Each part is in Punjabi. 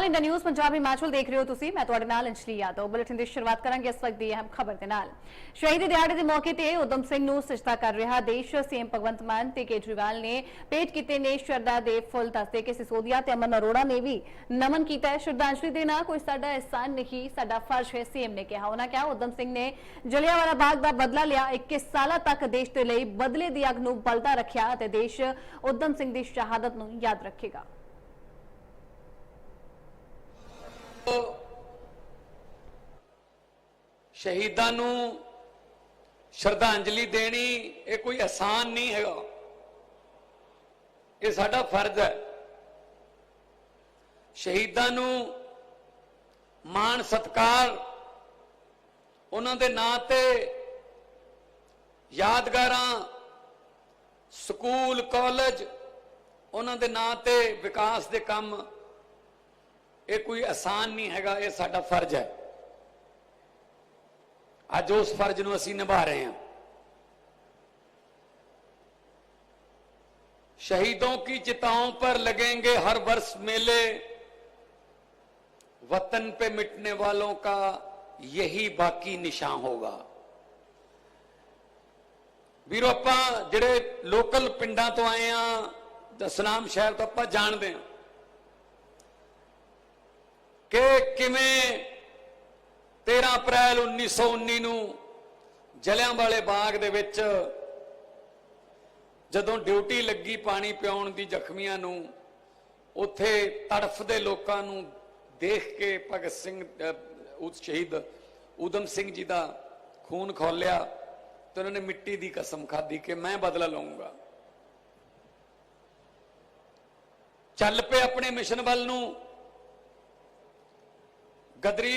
All India news Punjabi Himachal ਦੇਖ ਰਹੇ ਹੋ ਤੁਸੀਂ। ਮੈਂ ਤੁਹਾਡੇ ਨਾਲ ਅੰਜਲੀ ਯਾਦਵ। ਬੁਲੇਟਿਨ ਦੀ ਸ਼ੁਰੂਆਤ ਕਰਾਂਗੇ ਇਸ ਵਕਤ ਦੀ ਅਹਿਮ ਖਬਰ ਦੇ ਨਾਲ। ਸ਼ਹੀਦੀ ਦਿਹਾੜੇ ਦੇ ਮੌਕੇ ਤੇ ਉਦਮ ਸਿੰਘ ਨੂੰ ਸਜਦਾ ਕਰ ਰਿਹਾ ਦੇਸ਼ ਸੀਐਮ ਭਗਵੰਤ ਮਾਨ ਤੇ ਕੇਜਰੀਵਾਲ ਨੇ ਭੇਟ ਕੀਤੇ ਨੇ ਸ਼ਰਧਾ ਦੇ ਫੁੱਲ ਦੱਸਦੇ ਕਿ ਸਿਸੋਦੀਆ ਤੇ ਅਮਨ ਅਰੋੜਾ ਨੇ ਵੀ ਨਮਨ ਕੀਤਾ ਹੈ। ਸ਼ਰਧਾਂਜਲੀ ਦੇਣਾ ਕੋਈ ਸਾਡਾ ਅਹਿਸਾਨ ਨਹੀਂ, ਸਾਡਾ ਫਰਜ਼ ਹੈ, ਸੀਐਮ ਨੇ ਕਿਹਾ। ਉਹਨਾਂ ਕਿਹਾ ਉਦਮ ਸਿੰਘ ਨੇ ਜਲਿਆਂਵਾਲਾ ਬਾਗ ਦਾ ਬਦਲਾ ਲਿਆ। 21 ਸਾਲਾਂ ਤੱਕ ਦੇਸ਼ ਦੇ ਲਈ ਬਦਲੇ ਦੀ ਅੱਗ ਨੂੰ ਬਲਦਾ ਰੱਖਿਆ ਅਤੇ ਦੇਸ਼ ਉਦਮ ਸਿੰਘ ਦੀ ਸ਼ਹਾਦਤ ਨੂੰ ਯਾਦ ਰੱਖੇਗਾ। ਸ਼ਹੀਦਾਂ ਨੂੰ ਸ਼ਰਧਾਂਜਲੀ ਦੇਣੀ ਇਹ ਕੋਈ ਆਸਾਨ ਨਹੀਂ ਹੈਗਾ। ਇਹ ਸਾਡਾ ਫਰਜ਼ ਹੈ। ਸ਼ਹੀਦਾਂ ਨੂੰ ਮਾਣ ਸਤਕਾਰ ਉਹਨਾਂ ਦੇ ਨਾਂ ਤੇ ਯਾਦਗਾਰਾਂ, ਸਕੂਲ, ਕਾਲਜ ਉਹਨਾਂ ਦੇ ਨਾਂ ਤੇ ਵਿਕਾਸ ਦੇ ਕੰਮ ਇਹ ਕੋਈ ਆਸਾਨ ਨਹੀਂ ਹੈਗਾ, ਇਹ ਸਾਡਾ ਫਰਜ਼ ਹੈ। ਅੱਜ ਉਸ ਫਰਜ਼ ਨੂੰ ਅਸੀਂ ਨਿਭਾ ਰਹੇ ਹਾਂ शहीदों की चिताओं पर लगेंगे हर वर्ष मेले वतन पे मिटने वालों का यही बाकी निशान होगा ਵੀਰੋ ਆਪਾਂ ਜਿਹੜੇ ਲੋਕਲ ਪਿੰਡਾਂ ਤੋਂ ਆਏ ਆ ਦਸਨਾਮ ਸ਼ਹਿਰ ਤੋਂ ਆਪਾਂ ਜਾਣਦੇ ਆ ਕਿ ਕਿਵੇਂ 13 ਅਪ੍ਰੈਲ 1919 ਨੂੰ ਜਲਿਆਂਵਾਲੇ ਬਾਗ ਦੇ ਵਿੱਚ ਜਦੋਂ ਡਿਊਟੀ ਲੱਗੀ ਪਾਣੀ ਪਿਆਉਣ ਦੀ ਜ਼ਖਮੀਆਂ ਨੂੰ, ਉੱਥੇ ਤੜਫਦੇ ਲੋਕਾਂ ਨੂੰ ਦੇਖ ਕੇ ਭਗਤ ਸਿੰਘ ਉਸ ਸ਼ਹੀਦ ਊਧਮ ਸਿੰਘ ਜੀ ਦਾ ਖੂਨ ਖੋਲਿਆ ਤੇ ਉਹਨਾਂ ਨੇ ਮਿੱਟੀ ਦੀ ਕਸਮ ਖਾਧੀ ਕਿ ਮੈਂ ਬਦਲਾ ਲਵਾਂਗਾ ਚੱਲ ਪਏ ਆਪਣੇ ਮਿਸ਼ਨ ਵੱਲ ਨੂੰ। ਗਦਰੀ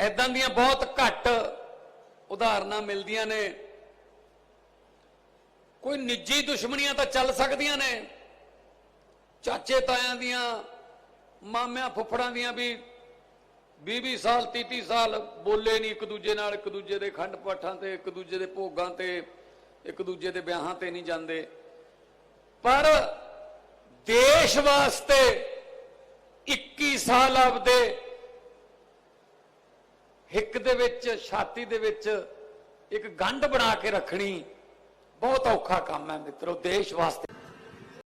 ਐਦਾਂ ਦੀਆਂ ਬਹੁਤ ਘੱਟ ਉਦਾਹਰਨਾਂ ਮਿਲਦੀਆਂ ਨੇ। ਕੋਈ ਨਿੱਜੀ ਦੁਸ਼ਮਣੀਆਂ ਤਾਂ ਚੱਲ ਸਕਦੀਆਂ ਨੇ। ਚਾਚੇ ਤਾਇਆਂ ਦੀਆਂ, ਮਾਮਿਆਂ ਫੁੱਫੜਾਂ ਦੀਆਂ ਵੀ 20-20 ਸਾਲ 30-30 ਸਾਲ ਬੋਲੇ ਨਹੀਂ ਇੱਕ ਦੂਜੇ ਨਾਲ, ਇੱਕ ਦੂਜੇ ਦੇ ਖੰਡ ਪਾਠਾਂ ਤੇ, ਇੱਕ ਦੂਜੇ ਦੇ ਭੋਗਾਂ ਤੇ, ਇੱਕ ਦੂਜੇ ਦੇ ਵਿਆਹਾਂ ਤੇ ਨਹੀਂ ਜਾਂਦੇ। ਪਰ ਦੇਸ਼ ਵਾਸਤੇ 21 ਸਾਲ ਆਪਦੇ ਦੇ ਵਿੱਚ, ਛਾਤੀ ਦੇ ਵਿੱਚ ਇੱਕ ਗੰਢ ਬਣਾ ਕੇ ਰੱਖਣੀ ਬਹੁਤ ਔਖਾ ਕੰਮ ਹੈ ਮਿੱਤਰੋ, ਦੇਸ਼ ਵਾਸਤੇ।